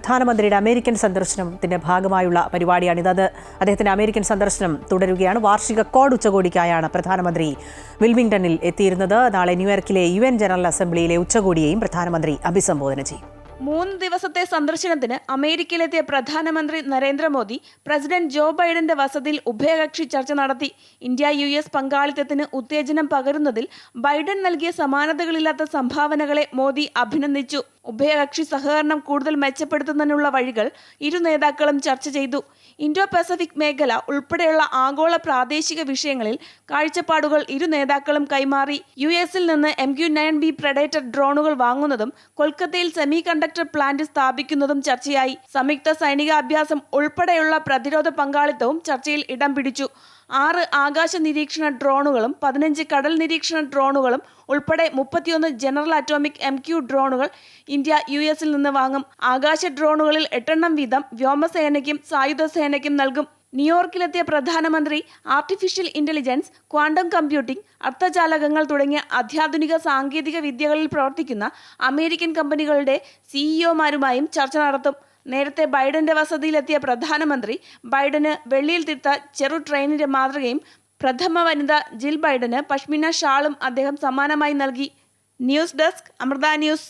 പ്രധാനമന്ത്രിയുടെ അമേരിക്കൻ സന്ദർശനത്തിന്റെ ഭാഗമായുള്ള പരിപാടിയാണിത്. അത് അദ്ദേഹത്തിന്റെ അമേരിക്കൻ സന്ദർശനം തുടരുകയാണ്. വാർഷിക കോഡ് ഉച്ചകോടിക്കായാണ് പ്രധാനമന്ത്രി വിൽമിംഗ്ടണിൽ എത്തിയിരുന്നത്. നാളെ ന്യൂയോർക്കിലെ യു എൻ ജനറൽ അസംബ്ലിയിലെ ഉച്ചകോടിയെയും പ്രധാനമന്ത്രി അഭിസംബോധന ചെയ്യും. മൂന്ന് ദിവസത്തെ സന്ദർശനത്തിന് അമേരിക്കയിലെത്തിയ പ്രധാനമന്ത്രി നരേന്ദ്രമോദി പ്രസിഡന്റ് ജോ ബൈഡന്റെ വസതിയിൽ ഉഭയകക്ഷി ചർച്ച നടത്തി. ഇന്ത്യ യു എസ് പങ്കാളിത്തത്തിന് ഉത്തേജനം പകരുന്നതിൽ ബൈഡൻ നൽകിയ സമാനതകളില്ലാത്ത സംഭാവനകളെ മോദി അഭിനന്ദിച്ചു. ഉഭയകക്ഷി സഹകരണം കൂടുതൽ മെച്ചപ്പെടുത്തുന്നതിനുള്ള വഴികൾ ഇരു നേതാക്കളും ചർച്ച ചെയ്തു. ഇൻഡോ പസഫിക് മേഖല ഉൾപ്പെടെയുള്ള ആഗോള പ്രാദേശിക വിഷയങ്ങളിൽ കാഴ്ചപ്പാടുകൾ ഇരു നേതാക്കളും കൈമാറി. യു എസിൽ നിന്ന് M Q nine B predator ഡ്രോണുകൾ വാങ്ങുന്നതും കൊൽക്കത്തയിൽ സെമി കണ്ടക്ടർ പ്ലാന്റ് സ്ഥാപിക്കുന്നതും ചർച്ചയായി. സംയുക്ത സൈനിക അഭ്യാസം ഉൾപ്പെടെയുള്ള പ്രതിരോധ പങ്കാളിത്തവും ചർച്ചയിൽ ഇടം പിടിച്ചു. ആറ് ആകാശ നിരീക്ഷണ ഡ്രോണുകളും പതിനഞ്ച് കടൽ നിരീക്ഷണ ഡ്രോണുകളും ഉൾപ്പെടെ മുപ്പത്തിയൊന്ന് ജനറൽ അറ്റോമിക് എം ക്യു ഡ്രോണുകൾ ഇന്ത്യ യു എസിൽ നിന്ന് വാങ്ങും. ആകാശ ഡ്രോണുകളിൽ എട്ടെണ്ണം വീതം വ്യോമസേനയ്ക്കും സായുധ സേനയ്ക്കും നൽകും. ന്യൂയോർക്കിലെത്തിയ പ്രധാനമന്ത്രി ആർട്ടിഫിഷ്യൽ ഇന്റലിജൻസ് ക്വാണ്ടം കമ്പ്യൂട്ടിംഗ് അർത്ഥചാലകങ്ങൾ തുടങ്ങിയ അത്യാധുനിക സാങ്കേതിക വിദ്യകളിൽ പ്രവർത്തിക്കുന്ന അമേരിക്കൻ കമ്പനികളുടെ സിഇഒമാരുമായും ചർച്ച നടത്തും. നേരത്തെ ബൈഡന്റെ വസതിയിലെത്തിയ പ്രധാനമന്ത്രി ബൈഡന് വെള്ളിയിൽ തീർത്ത ചെറു ട്രെയിനിന്റെ മാതൃകയും പ്രഥമ വനിത ജിൽ ബൈഡന് പഷ്മിന ഷാളും അദ്ദേഹം സമ്മാനമായി നൽകി. News desk Amrita news.